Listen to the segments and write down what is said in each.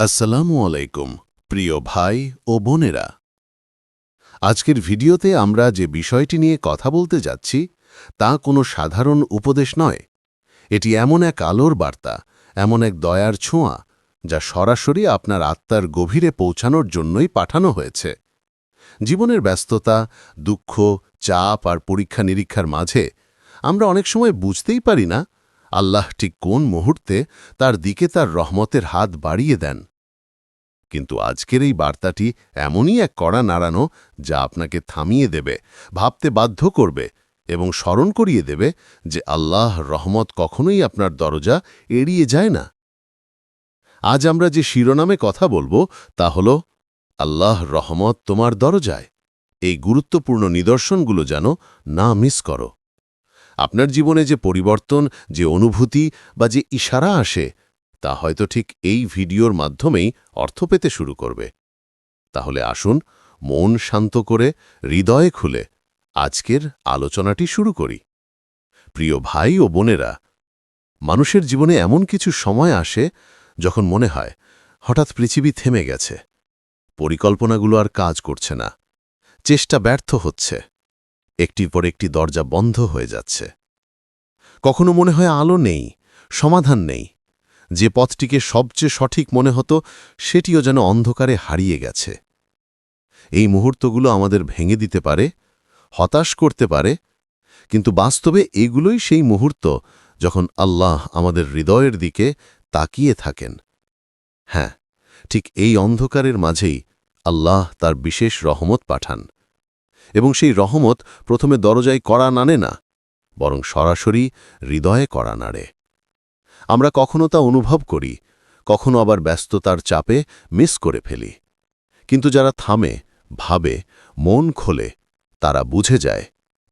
আসসালামু আলাইকুম, প্রিয় ভাই ও বোনেরা। আজকের ভিডিওতে আমরা যে বিষয়টি নিয়ে কথা বলতে যাচ্ছি, তা কোনো সাধারণ উপদেশ নয়। এটি এমন এক আলোর বার্তা, এমন এক দয়ার ছোঁয়া, যা সরাসরি আপনার আত্মার গভীরে পৌঁছানোর জন্যই পাঠানো হয়েছে। জীবনের ব্যস্ততা, দুঃখ, চাপ আর পরীক্ষা নিরীক্ষার মাঝে আমরা অনেক সময় বুঝতেই পারি না আল্লাহ ঠিক কোন মুহূর্তে তার দিকে তার রহমতের হাত বাড়িয়ে দেন। কিন্তু আজকের এই বার্তাটি এমনই এক কড়া নাড়ানো যা আপনাকে থামিয়ে দেবে, ভাবতে বাধ্য করবে এবং স্মরণ করিয়ে দেবে যে আল্লাহ রহমত কখনোই আপনার দরজা এড়িয়ে যায় না। আজ আমরা যে শিরোনামে কথা বলব তা হল, আল্লাহ রহমত তোমার দরজায়। এই গুরুত্বপূর্ণ নিদর্শনগুলো যেন না মিস করো। আপনার জীবনে যে পরিবর্তন, যে অনুভূতি বা যে ইশারা আসে, তা হয়তো ঠিক এই ভিডিওর মাধ্যমেই অর্থ পেতে শুরু করবে। তাহলে আসুন, মন শান্ত করে, হৃদয়ে খুলে আজকের আলোচনাটি শুরু করি। প্রিয় ভাই ও বোনেরা, মানুষের জীবনে এমন কিছু সময় আসে যখন মনে হয়, হঠাৎ পৃথিবী থেমে গেছে। পরিকল্পনাগুলো আর কাজ করছে না। চেষ্টা ব্যর্থ হচ্ছে। একটির পর একটি দরজা বন্ধ হয়ে যাচ্ছে। কখনো মনে হয় আলো নেই, সমাধান নেই। যে পথটিকে সবচেয়ে সঠিক মনে হতো, সেটিও যেন অন্ধকারে হারিয়ে গেছে। এই মুহূর্তগুলো আমাদের ভেঙে দিতে পারে, হতাশ করতে পারে, কিন্তু বাস্তবে এগুলোই সেই মুহূর্ত যখন আল্লাহ আমাদের হৃদয়ের দিকে তাকিয়ে থাকেন। হ্যাঁ ঠিক এই অন্ধকারের মাঝেই আল্লাহ তার বিশেষ রহমত পাঠান। এবং সেই রহমত প্রথমে দরজায় কড়া নানে না, বরং সরাসরি হৃদয়ে কড়া নাড়ে। আমরা কখনো তা অনুভব করি, কখনো আবার ব্যস্ততার চাপে মিস করে ফেলি। কিন্তু যারা থামে, ভাবে, মন খোলে, তারা বুঝে যায়,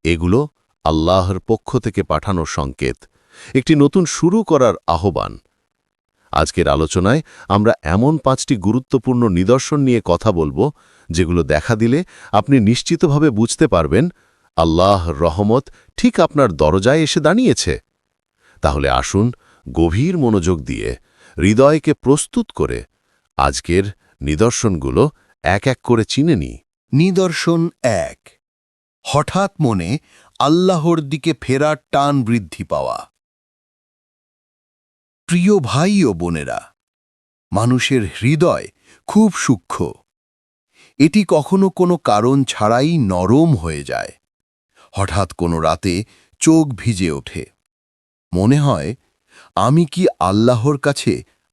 এগুলো আল্লাহর পক্ষ থেকে পাঠানো সংকেত, একটি নতুন শুরু করার আহ্বান। আজকের আলোচনায় আমরা এমন পাঁচটি গুরুত্বপূর্ণ নিদর্শন নিয়ে কথা বলব, যেগুলো দেখা দিলে আপনি নিশ্চিতভাবে বুঝতে পারবেন, আল্লাহ রহমত ঠিক আপনার দরজায় এসে দাঁড়িয়েছে। তাহলে আসুন গভীর মনোযোগ দিয়ে হৃদয়কে প্রস্তুত করে আজকের নিদর্শনগুলো এক এক করে চিনে নিই। নিদর্শন এক, হঠাৎ মনে আল্লাহর দিকে ফেরার টান বৃদ্ধি পাওয়া। প্রিয় ভাই ও বোনেরা, মানুষের হৃদয় খুব সূক্ষ্ম। এটি কখনো কোনো কারণ ছাড়াই নরম হয়ে যায়। হঠাৎ কোনো রাতে চোখ ভিজে ওঠে। মনে হয়, আমি কি আল্লাহর কাছে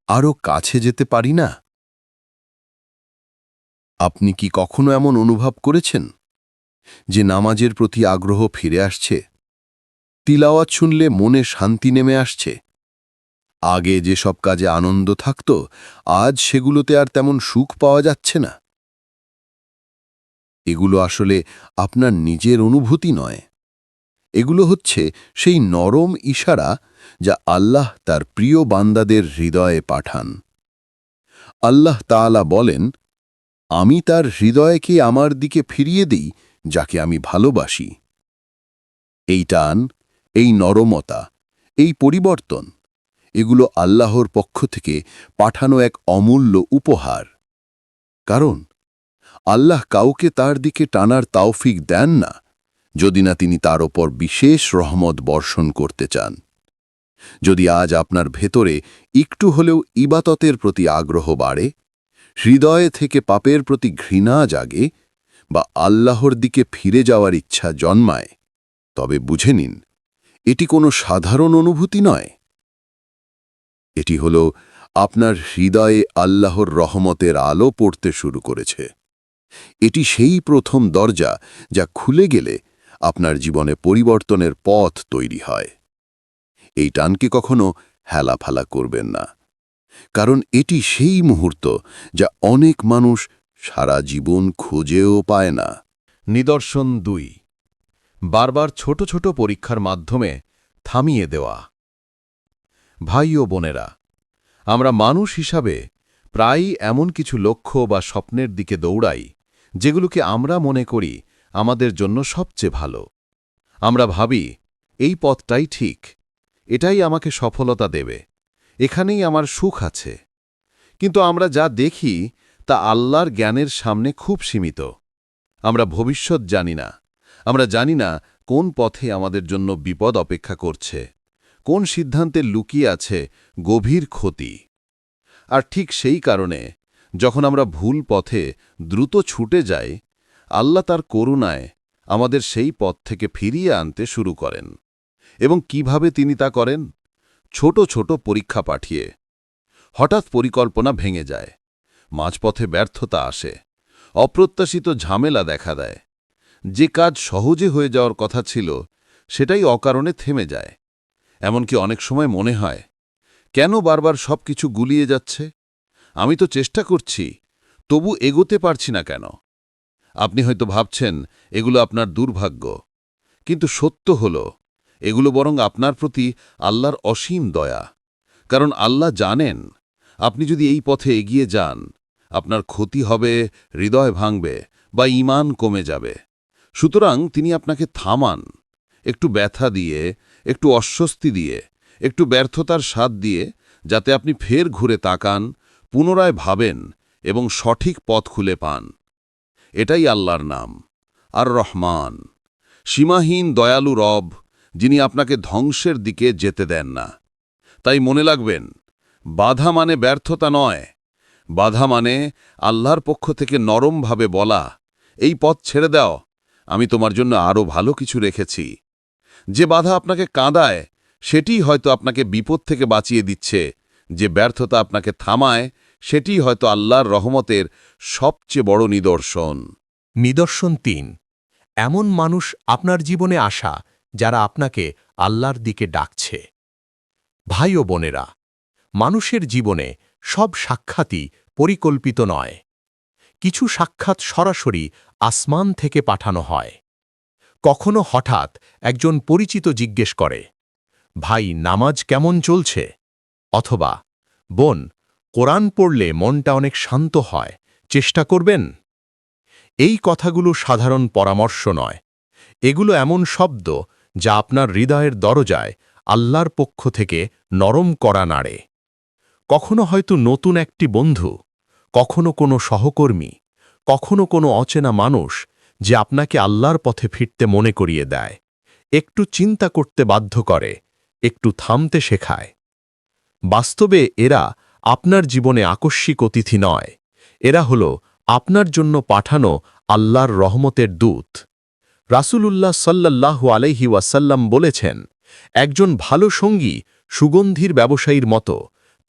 আরও কাছে যেতে পারি না? আপনি কি কখনো এমন অনুভব করেছেন? যে নামাজের প্রতি আগ্রহ ফিরে আসছে? তিলাওয়াত শুনলে মনে শান্তি নেমে আসছে? আগে যেসব কাজে আনন্দ থাকত, আজ সেগুলোতে আর তেমন সুখ পাওয়া যাচ্ছে না। এগুলো আসলে আপনার নিজের অনুভূতি নয়। এগুলো হচ্ছে সেই নরম ইশারা যা আল্লাহ তার প্রিয় বান্দাদের হৃদয়ে পাঠান। আল্লাহ তাআলা বলেন, আমি তার হৃদয়কে আমার দিকে ফিরিয়ে দিই, যাকে আমি ভালোবাসি। এই টান, এই নরমতা, এই পরিবর্তন এগুলো আল্লাহর পক্ষ থেকে পাঠানো এক অমূল্য উপহার। কারণ, আল্লাহ কাউকে তার দিকে টানার তাওফিক দেন না, যদি না তিনি তার ওপর বিশেষ রহমত বর্ষণ করতে চান। যদি আজ আপনার ভেতরে একটু হলেও ইবাততের প্রতি আগ্রহ বাড়ে, হৃদয়ে থেকে পাপের প্রতি ঘৃণা জাগে, বা আল্লাহর দিকে ফিরে যাওয়ার ইচ্ছা জন্মায়, তবে বুঝে নিন, এটি কোনো সাধারণ অনুভূতি নয়। এটি হল আপনার হৃদয়ে আল্লাহর রহমতের আলো পড়তে শুরু করেছে। এটি সেই প্রথম দরজা যা খুলে গেলে আপনার জীবনে পরিবর্তনের পথ তৈরি হয়। এই টানকে কখনো হেলাফালা করবেন না। কারণ এটি সেই মুহূর্ত যা অনেক মানুষ সারা জীবন খুঁজেও পায় না। নিদর্শন দুই। বারবার ছোট ছোট পরীক্ষার মাধ্যমে থামিয়ে দেওয়া। ভাই ও বোনেরা আমরা মানুষ হিসাবে প্রায়ই এমন কিছু লক্ষ্য বা স্বপ্নের দিকে দৌড়াই, যেগুলোকে আমরা মনে করি আমাদের জন্য সবচেয়ে ভালো। আমরা ভাবি, এই পথটাই ঠিক। এটাই আমাকে সফলতা দেবে। এখানেই আমার সুখ আছে। কিন্তু আমরা যা দেখি, তা আল্লাহর জ্ঞানের সামনে খুব সীমিত। আমরা ভবিষ্যৎ জানি না। আমরা জানি না কোন পথে আমাদের জন্য বিপদ অপেক্ষা করছে। কোন সিদ্ধান্তে লুকিয়ে আছে গভীর ক্ষতি। আর ঠিক সেই কারণে, যখন আমরা ভুল পথে দ্রুত ছুটে যাই, আল্লাহ তার করুণায় আমাদের সেই পথ থেকে ফিরিয়ে আনতে শুরু করেন। এবং কীভাবে তিনি তা করেন? ছোট ছোট পরীক্ষা পাঠিয়ে। হঠাৎ পরিকল্পনা ভেঙে যায়। মাঝপথে ব্যর্থতা আসে। অপ্রত্যাশিত ঝামেলা দেখা দেয়। যে কাজ সহজে হয়ে যাওয়ার কথা ছিল, সেটাই অকারণে থেমে যায়। এমনকি অনেক সময় মনে হয়, কেন বারবার সব কিছু গুলিয়ে যাচ্ছে? আমি তো চেষ্টা করছি, তবু এগোতে পারছি না কেন? আপনি হয়তো ভাবছেন, এগুলো আপনার দুর্ভাগ্য। কিন্তু সত্য হল, এগুলো বরং আপনার প্রতি আল্লাহর অসীম দয়া। কারণ আল্লাহ জানেন, আপনি যদি এই পথে এগিয়ে যান, আপনার ক্ষতি হবে, হৃদয় ভাঙবে বা ঈমান কমে যাবে। সুতরাং তিনি আপনাকে থামান, একটু ব্যথা দিয়ে একটু অস্বস্তি দিয়ে, একটু ব্যর্থতার স্বাদ দিয়ে, যাতে আপনি ফের ঘুরে তাকান, পুনরায় ভাবেন এবং সঠিক পথ খুলে পান। এটাই আল্লাহর নাম। আর রহমান। সীমাহীন দয়ালু রব, যিনি আপনাকে ধ্বংসের দিকে যেতে দেন না। তাই মনে লাগবেন বাধা মানে ব্যর্থতা নয়। বাধা মানে আল্লাহর পক্ষ থেকে নরমভাবে বলা, এই পথ ছেড়ে দাও, আমি তোমার জন্য আরও ভালো কিছু রেখেছি। যে বাধা আপনাকে কাঁদায় সেটিই হয়তো আপনাকে বিপদ থেকে বাঁচিয়ে দিচ্ছে। যে ব্যর্থতা আপনাকে থামায় সেটিই হয়তো আল্লাহর রহমতের সবচেয়ে বড় নিদর্শন। নিদর্শন তিন, এমন মানুষ আপনার জীবনে আসা, যারা আপনাকে আল্লাহর দিকে ডাকছে। ভাই ও বোনেরা, মানুষের জীবনে সব সাক্ষাৎই পরিকল্পিত নয়। কিছু সাক্ষাৎ সরাসরি আসমান থেকে পাঠানো হয়। কখনো হঠাৎ একজন পরিচিত জিজ্ঞেস করে, ভাই, নামাজ কেমন চলছে? অথবা, বোন, কোরআন পড়লে মনটা অনেক শান্ত হয়, চেষ্টা করবেন? এই কথাগুলো সাধারণ পরামর্শ নয়। এগুলো এমন শব্দ যা আপনার হৃদয়ের দরজায় আল্লাহর পক্ষ থেকে নরম করা নাড়ে। কখনো হয়তো নতুন একটি বন্ধু, কখনো কোনো সহকর্মী, কখনো কোনো অচেনা মানুষ যে আপনাকে আল্লাহর পথে ফিরতে মনে করিয়ে দেয়। একটু চিন্তা করতে বাধ্য করে, একটু থামতে শেখায়। বাস্তবে এরা আপনার জীবনে আকস্মিক অতিথি নয়। এরা হল আপনার জন্য পাঠানো আল্লাহর রহমতের দূত। রাসূলুল্লাহ সাল্লাল্লাহু আলাইহি ওয়াসাল্লাম বলেছেন, একজন ভালো সঙ্গী সুগন্ধির ব্যবসায়ীর মতো।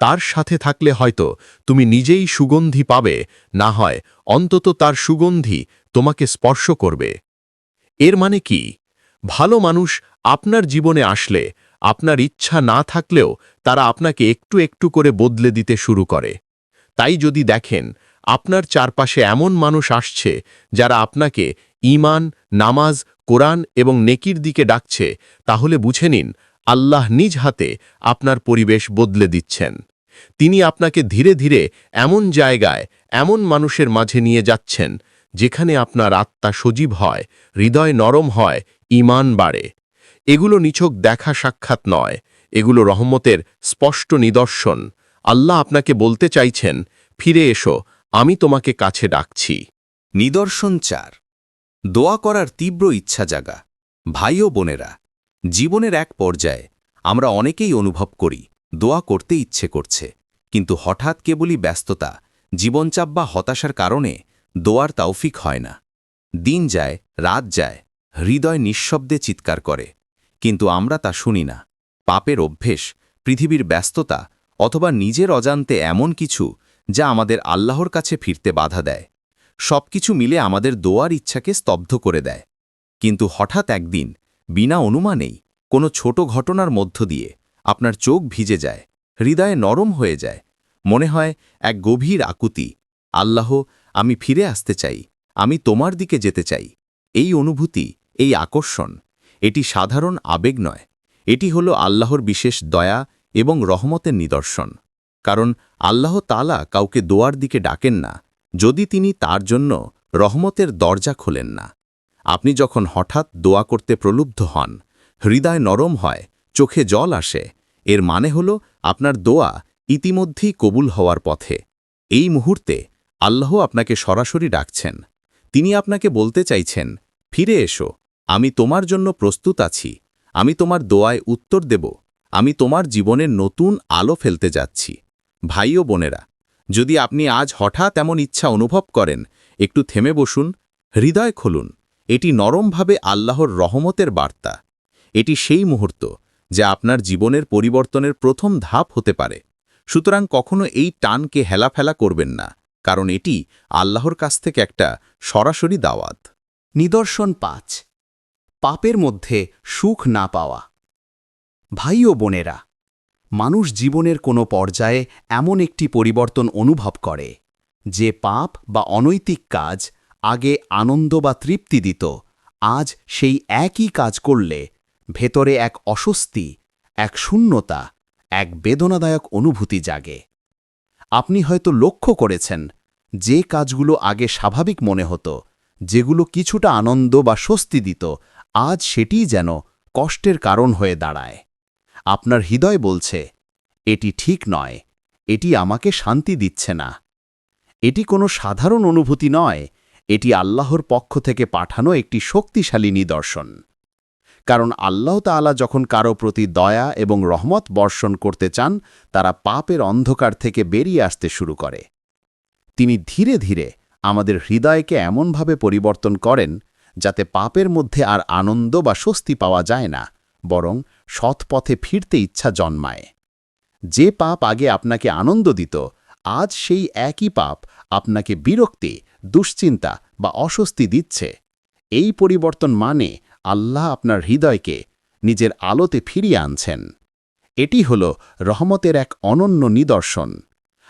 তার সাথে থাকলে হয়তো তুমি নিজেই সুগন্ধি পাবে, না হয় অন্তত তার সুগন্ধি তোমাকে স্পর্শ করবে। এর মানে কি? ভালো মানুষ আপনার জীবনে আসলে, আপনার ইচ্ছা না থাকলেও তারা আপনাকে একটু একটু করে বদলে দিতে শুরু করে। তাই যদি দেখেন, আপনার চারপাশে এমন মানুষ আসছে, যারা আপনাকে ঈমান, নামাজ, কোরআন এবং নেকির দিকে ডাকছে, তাহলে বুঝে নিন, আল্লাহ নিজ হাতে আপনার পরিবেশ বদলে দিচ্ছেন। তিনি আপনাকে ধীরে ধীরে এমন জায়গায়, এমন মানুষের মাঝে নিয়ে যাচ্ছেন যেখানে আপনার আত্মা সজীব হয়, হৃদয় নরম হয়, ঈমান বাড়ে। এগুলো নিছক দেখা সাক্ষাৎ নয়, এগুলো রহমতের স্পষ্ট নিদর্শন। আল্লাহ আপনাকে বলতে চাইছেন, ফিরে এসো, আমি তোমাকে কাছে ডাকছি। নিদর্শন চার, দোয়া করার তীব্র ইচ্ছা জাগা। ভাই ও বোনেরা, জীবনের এক পর্যায়ে আমরা অনেকেই অনুভব করি, দোয়া করতে ইচ্ছে করছে। কিন্তু হঠাৎ কেবলই ব্যস্ততা, জীবনচাপ বা হতাশার কারণে দোয়ার তাওফিক হয় না। দিন যায়, রাত যায়, হৃদয় নিঃশব্দে চিৎকার করে। কিন্তু আমরা তা শুনি না। পাপের অভ্যেস, পৃথিবীর ব্যস্ততা, অথবা নিজের অজান্তে এমন কিছু যা আমাদের আল্লাহর কাছে ফিরতে বাধা দেয়। সবকিছু মিলে আমাদের দোয়ার ইচ্ছাকে স্তব্ধ করে দেয়। কিন্তু হঠাৎ একদিন, বিনা অনুমানেই, কোনো ছোট ঘটনার মধ্য দিয়ে আপনার চোখ ভিজে যায়, হৃদয়ে নরম হয়ে যায়। মনে হয় এক গভীর আকুতি, আল্লাহ আমি ফিরে আসতে চাই। আমি তোমার দিকে যেতে চাই। এই অনুভূতি, এই আকর্ষণ, এটি সাধারণ আবেগ নয়। এটি হল আল্লাহর বিশেষ দয়া এবং রহমতের নিদর্শন। কারণ আল্লাহ তালা কাউকে দোয়ার দিকে ডাকেন না, যদি তিনি তার জন্য রহমতের দরজা খোলেন না। আপনি যখন হঠাৎ দোয়া করতে প্রলুব্ধ হন, হৃদয় নরম হয়, চোখে জল আসে, এর মানে হল আপনার দোয়া ইতিমধ্যেই কবুল হওয়ার পথে। এই মুহূর্তে আল্লাহ আপনাকে সরাসরি ডাকছেন। তিনি আপনাকে বলতে চাইছেন, ফিরে এসো, আমি তোমার জন্য প্রস্তুত আছি, আমি তোমার দোয়ায় উত্তর দেব, আমি তোমার জীবনের নতুন আলো ফেলতে যাচ্ছি। ভাই ও বোনেরা, যদি আপনি আজ হঠাৎ এমন ইচ্ছা অনুভব করেন, একটু থেমে বসুন, হৃদয় খুলুন, এটি নরমভাবে আল্লাহর রহমতের বার্তা। এটি সেই মুহূর্ত যা আপনার জীবনের পরিবর্তনের প্রথম ধাপ হতে পারে। সুতরাং কখনো এই টানকে হেলাফেলা করবেন না। কারণ এটি আল্লাহর কাছ থেকে একটা সরাসরি দাওয়াত। নিদর্শন পাঁচ, পাপের মধ্যে সুখ না পাওয়া। ভাই ও বোনেরা, মানুষ জীবনের কোনো পর্যায়ে এমন একটি পরিবর্তন অনুভব করে, যে পাপ বা অনৈতিক কাজ আগে আনন্দ বা তৃপ্তি দিত, আজ সেই একই কাজ করলে ভেতরে এক অস্বস্তি, এক শূন্যতা, এক বেদনাদায়ক অনুভূতি জাগে। আপনি হয়তো লক্ষ্য করেছেন, যে কাজগুলো আগে স্বাভাবিক মনে হতো, যেগুলো কিছুটা আনন্দ বা স্বস্তি দিত, আজ সেটিই যেন কষ্টের কারণ হয়ে দাঁড়ায়। আপনার হৃদয় বলছে, এটি ঠিক নয়, এটি আমাকে শান্তি দিচ্ছে না। এটি কোনো সাধারণ অনুভূতি নয়, এটি আল্লাহর পক্ষ থেকে পাঠানো একটি শক্তিশালী নিদর্শন। কারণ আল্লাহ তাআলা যখন কারও প্রতি দয়া এবং রহমত বর্ষণ করতে চান, তারা পাপের অন্ধকার থেকে বেরিয়ে আসতে শুরু করে। তিনি ধীরে ধীরে আমাদের হৃদয়কে এমনভাবে পরিবর্তন করেন, যাতে পাপের মধ্যে আর আনন্দ বা স্বস্তি পাওয়া যায় না, বরং সৎ পথে ফিরতে ইচ্ছা জন্মায়। যে পাপ আগে আপনাকে আনন্দ দিত, আজ সেই একই পাপ আপনাকে বিরক্তি, দুশ্চিন্তা বা অস্বস্তি দিচ্ছে। এই পরিবর্তন মানে আল্লাহ আপনার হৃদয়কে নিজের আলোতে ফিরিয়ে আনছেন। এটি হল রহমতের এক অনন্য নিদর্শন।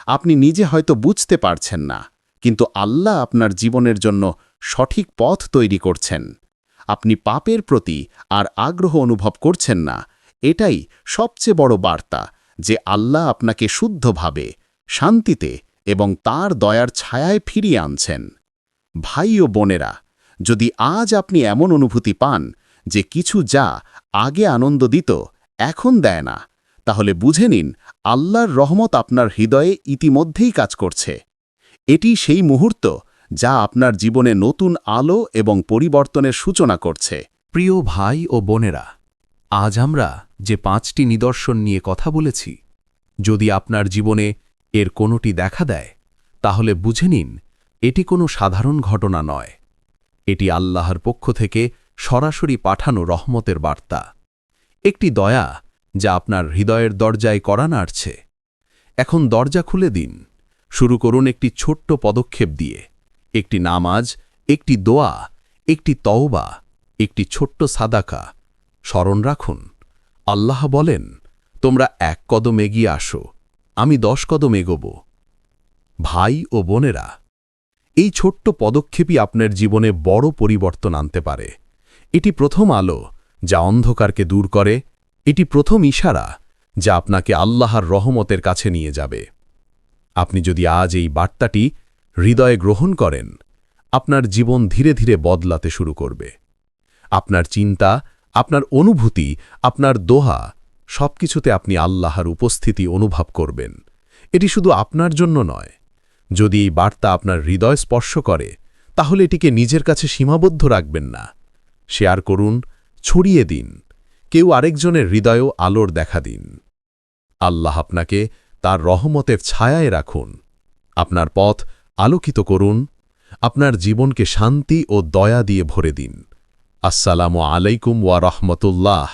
আপনি নিজে হয়তো বুঝতে পারছেন না, কিন্তু আল্লাহ আপনার জীবনের জন্য সঠিক পথ তৈরি করছেন। আপনি পাপের প্রতি আর আগ্রহ অনুভব করছেন না, এটাই সবচেয়ে বড় বার্তা যে আল্লাহ আপনাকে শুদ্ধভাবে, শান্তিতে এবং তার দয়ার ছায়ায় ফিরিয়ে আনছেন। ভাই ও বোনেরা যদি আজ আপনি এমন অনুভূতি পান যে কিছু যা আগে আনন্দ দিত, এখন দেয় না, তাহলে বুঝে নিন আল্লাহর রহমত আপনার হৃদয়ে ইতিমধ্যেই কাজ করছে। এটি সেই মুহূর্ত যা আপনার জীবনে নতুন আলো এবং পরিবর্তনের সূচনা করছে। প্রিয় ভাই ও বোনেরা, আজ আমরা যে পাঁচটি নিদর্শন নিয়ে কথা বলেছি, যদি আপনার জীবনে এর কোনোটি দেখা দেয়, তাহলে বুঝে নিন এটি কোনো সাধারণ ঘটনা নয়। এটি আল্লাহর পক্ষ থেকে সরাসরি পাঠানো রহমতের বার্তা। একটি দয়া যা আপনার হৃদয়ের দরজায় করা নাড়ছে। এখন দরজা খুলে দিন। শুরু করুন একটি ছোট্ট পদক্ষেপ দিয়ে। একটি নামাজ, একটি দোয়া, একটি তওবা, একটি ছোট্ট সাদাকা। স্মরণ রাখুন, আল্লাহ বলেন, তোমরা এক কদম এগিয়ে আসো, আমি দশ কদম এগোব। ভাই ও বোনেরা এই ছোট্ট পদক্ষেপই আপনার জীবনে বড় পরিবর্তন আনতে পারে। এটি প্রথম আলো, যা অন্ধকারকে দূর করে। এটি প্রথম ইশারা, যা আপনাকে আল্লাহর রহমতের কাছে নিয়ে যাবে। আপনি যদি আজ এই বার্তাটি হৃদয়ে গ্রহণ করেন, আপনার জীবন ধীরে ধীরে বদলাতে শুরু করবে। আপনার চিন্তা, আপনার অনুভূতি, আপনার দোহা, সবকিছুতে আপনি আল্লাহর উপস্থিতি অনুভব করবেন। এটি শুধু আপনার জন্য নয় যদি এই বার্তা আপনার হৃদয় স্পর্শ করে, তাহলে এটিকে নিজের কাছে সীমাবদ্ধ রাখবেন না। শেয়ার করুন, ছড়িয়ে দিন। কেউ আরেকজনের হৃদয়ও আলোর দেখা দিন। আল্লাহ আপনাকে তার রহমতের ছায়ায় রাখুন। আপনার পথ আলোকিত করুন। আপনার জীবনকে শান্তি ও দয়া দিয়ে ভরে দিন। আসসালামু আলাইকুম ওয়া রহমতুল্লাহ।